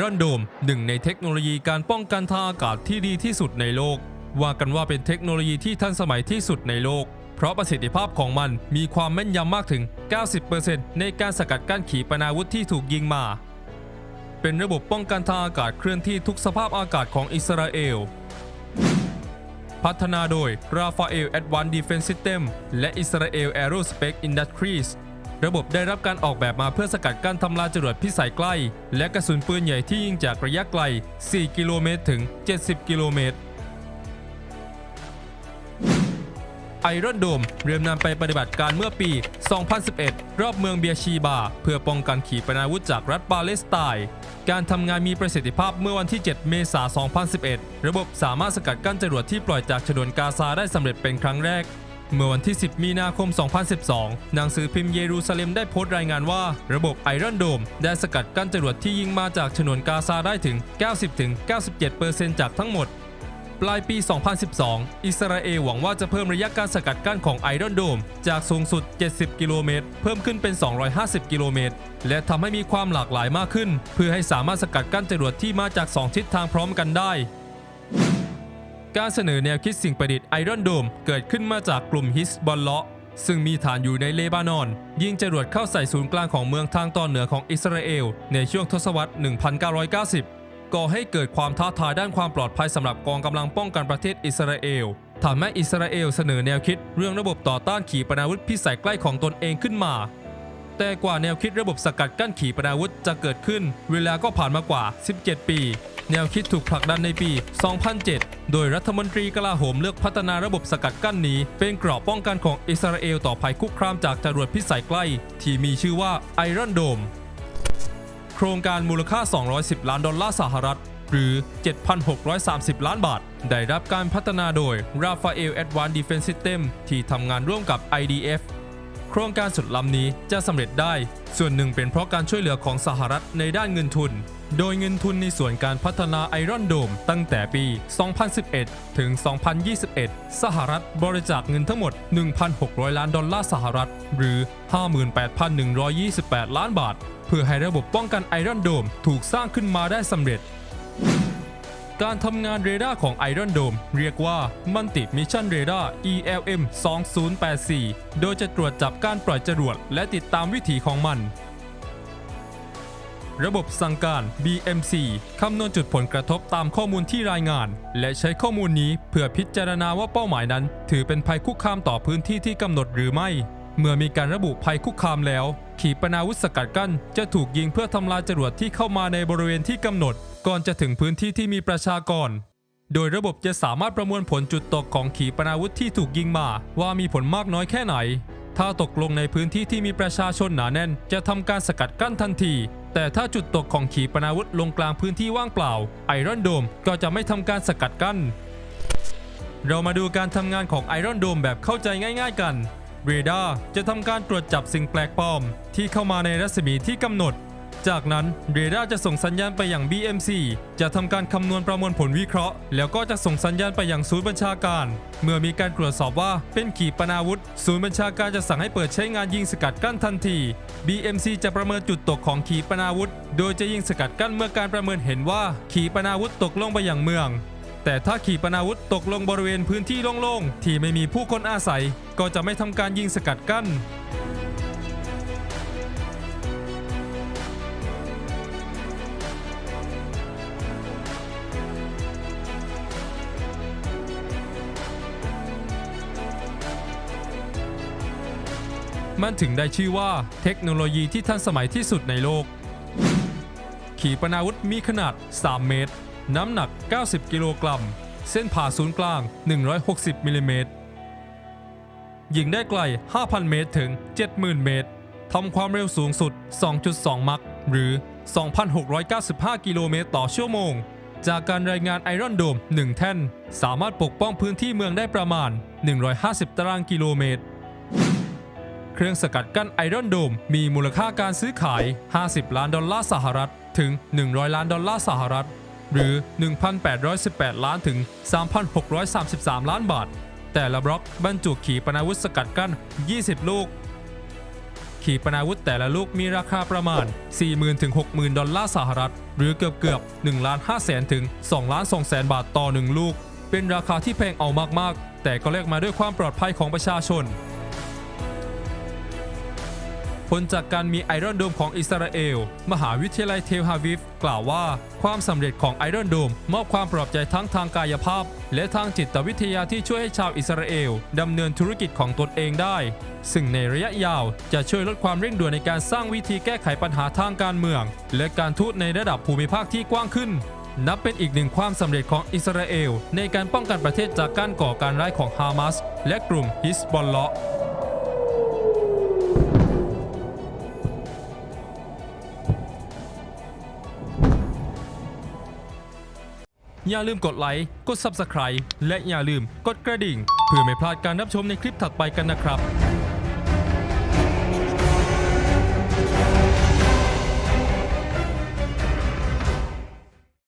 รอนโดมหนึ่งในเทคโนโลยีการป้องกันทางอากาศที่ดีที่สุดในโลก ว่ากันว่าเป็นเทคโนโลยีที่ทันสมัยที่สุดในโลก เพราะประสิทธิภาพของมันมีความแม่นยำมากถึง 90%ในการสกัดกั้นขีปนาวุธที่ถูกยิงมา เป็นระบบป้องกันทางอากาศเคลื่อนที่ทุกสภาพอากาศของอิสราเอล พัฒนาโดย Rafael Advanced Defense System และ Israel Aerospace Industries ระบบได้รับการออกแบบมาเพื่อสกัดกั้นทำลายจรวดพิสัยใกล้ และกระสุนปืนใหญ่ที่ยิงจากระยะไกล 4 กิโลเมตรถึง 70 กิโลเมตรไอรอนโดมเริ่มนำไปปฏิบัติการเมื่อปี 2011 รอบเมืองเบียชีบา เพื่อป้องกันขีปนาวุธจากรัฐปาเลสไตน์ การทำงานมีประสิทธิภาพเมื่อวันที่ 7 เมษายน 2011 ระบบสามารถสกัดกั้นจรวดที่ปล่อยจากฉนวนกาซาได้สำเร็จเป็นครั้งแรก เมื่อวันที่ 10 มีนาคม 2012 หนังสือพิมพ์เยรูซาเล็มได้โพสต์รายงานว่า ระบบไอรอนโดมได้สกัดกั้นจรวดที่ยิงมาจากฉนวนกาซาได้ถึง 90-97%จากทั้งหมด ปลายปี 2012 อิสราเอลหวังว่าจะเพิ่มระยะการสกัดกั้นของไอรอนโดมจากสูงสุด 70 กิโลเมตร เพิ่มขึ้นเป็น 250 กิโลเมตร และทำให้มีความหลากหลายมากขึ้น เพื่อให้สามารถสกัดกั้นจรวดที่มาจาก 2 ทิศทางพร้อมกันได้ การเสนอแนวคิดสิ่งประดิษฐ์ไอรอนโดมเกิดขึ้นมาจากกลุ่มฮิสบอลเลาะซึ่งมีฐานอยู่ในเลบานอน ยิงจรวดเข้าใส่ศูนย์กลางของเมืองทางตอนเหนือของอิสราเอล ในช่วงทศวรรษ 1990 ก่อให้เกิดความท้าทายด้านความปลอดภัยสำหรับกองกำลังป้องกันประเทศอิสราเอลทำให้อิสราเอลเสนอแนวคิดเรื่องระบบต่อต้านขีปนาวุธพิสัยใกล้ของตนเองขึ้นมา แต่กว่าแนวคิดระบบสกัดกั้นขีปนาวุธจะเกิดขึ้น เวลาก็ผ่านมากว่า 17 ปี แนวคิดถูกผลักดันในปี 2007 โดยรัฐมนตรีกลาโหมเลือกพัฒนาระบบสกัดกั้นนี้ เป็นเกราะป้องกันของอิสราเอลต่อภัยคุกคามจากจรวดพิสัยใกล้ ที่มีชื่อว่าไอรอนโดม โครงการมูลค่า 210 ล้านดอลลาร์สหรัฐ หรือ 7,630 ล้านบาท ได้รับการพัฒนาโดย Rafael Advanced Defense System ที่ทำงานร่วมกับ IDF ครงการสุดล้ำนี้จะสำเร็จได้ ส่วนหนึ่งเป็นเพราะการช่วยเหลือของสหรัฐในด้านเงินทุน โดยเงินทุนในส่วนการพัฒนาไอรอนโดมตั้งแต่ปี 2011 ถึง 2021 สหรัฐบริจาคเงินทั้งหมด 1,600 ล้านดอลลาร์สหรัฐ หรือ 58,128 ล้านบาท เพื่อให้ระบบป้องกันไอรอนโดมถูกสร้างขึ้นมาได้สำเร็จ การทำงานเรดาร์ของ Iron Dome เรียกว่า Multi Mission Radar ELM 2084 โดยจะตรวจจับการปล่อยจรวดและติดตามวิถีของมัน ระบบสั่งการ BMC คำนวณจุดผลกระทบตามข้อมูลที่รายงาน และใช้ข้อมูลนี้เพื่อพิจารณาว่าเป้าหมายนั้น ถือเป็นภัยคุกคามต่อพื้นที่ที่กำหนดหรือไม่ เมื่อมีการระบุภัยคุกคามแล้ว ขีปนาวุธสกัดกั้น จะถูกยิงเพื่อทำลายจรวดที่เข้ามาในบริเวณที่กำหนด ก่อนจะถึงพื้นที่ที่มีประชากร โดยระบบจะสามารถประมวลผลจุดตกของขีปนาวุธที่ถูกยิงมา ว่ามีผลมากน้อยแค่ไหน ถ้าตกลงในพื้นที่ที่มีประชาชนหนาแน่น จะทำการสกัดกั้นทันที แต่ถ้าจุดตกของขีปนาวุธลงกลางพื้นที่ว่างเปล่า ไอรอนโดมก็จะไม่ทำการสกัดกั้นเรามาดูการทำงานของไอรอนโดมแบบเข้าใจง่าย ๆ กัน เรดาร์จะทำการตรวจจับสิ่งแปลกปลอม ที่เข้ามาในรัศมีที่กำหนด จากนั้นเรดาร์จะส่งสัญญาณไปอยัง BMC จะทำการคำนวณประมวลผลวิเคราะห์ แล้วก็จะส่งสัญญาณไปอยังศูนย์บัญชาการ เมื่อมีการตรวจสอบว่าเป็นขีปนาวุธ ศูนย์บัญชาการจะสั่งให้เปิดใช้งานยิงสกัดกั้นทันที BMC จะประเมินจุดตกของขีปนาวุธ โดยจะยิงสกัดกั้นเมื่อการประเมินเห็นว่าขีปนาวุธตกลงไปอยังเมือง แต่ถ้าขีปนาวุธตกลงบริเวณพื้นที่โล่งๆ ที่ไม่มีผู้คนอาศัย ก็จะไม่ทำการยิงสกัดกั้น มันถึงได้ชื่อว่าเทคโนโลยีที่ทันสมัยที่สุดในโลก ขีปนาวุธมีขนาด 3 เมตร น้ำหนัก 90 กิโลกรัม เส้นผ่าศูนย์กลาง 160มิลลิเมตรยิงได้ไกล 5,000 เมตรถึง 70,000 เมตร ทำความเร็วสูงสุด 2.2 มัคหรือ 2,695 กิโลเมตรต่อชั่วโมง จากการรายงานไอรอนโดม 1 แท่น สามารถปกป้องพื้นที่เมืองได้ประมาณ 150 ตารางกิโลเมตร เครื่องสกัดกั้นไอรอนโดมมีมูลค่าการซื้อขาย 50 ล้านดอลลาร์สหรัฐ ถึง 100 ล้านดอลลาร์สหรัฐ หรือ 1,818 ล้านถึง 3,633 ล้านบาท แต่ละบล็อกบรรจุขีปนาวุธสกัดกั้น 20 ลูก ขีปนาวุธแต่ละลูกมีราคาประมาณ 40,000ถึง60,000 ดอลลาร์สหรัฐ หรือเกือบเกือบ1ล้าน5แสนถึง2ล้าน2แสนบาทต่อ 1 ลูก เป็นราคาที่แพงเอามากๆ แต่ก็แลกมาด้วยความปลอดภัยของประชาชน ลจากการมีไอรอนโดมของอิสราเอล มหาวิทยาลัยเทลฮาวิฟกล่าวว่า ความสำเร็จของไอรอนโดมมอบความปลอบใจทั้งทางกายภาพ และทางจิตวิทยาที่ช่วยให้ชาวอิสราเอลดำเนินธุรกิจของตนเองได้ ซึ่งในระยะยาวจะช่วยลดความเร่งด่วนในการสร้างวิธีแก้ไขปัญหาทางการเมือง และการทูตในระดับภูมิภาคที่กว้างขึ้น นับเป็นอีกหนึ่งความสำเร็จของอิสราเอลในการป้องกันประเทศจากการก่อการร้ายของฮามาสและกลุ่มฮิสบอลเลาะ อย่าลืมกดไลค์กด Subscribe และอย่าลืมกดกระดิ่ง เพื่อไม่พลาดการรับชมในคลิปถัดไปกันนะครับ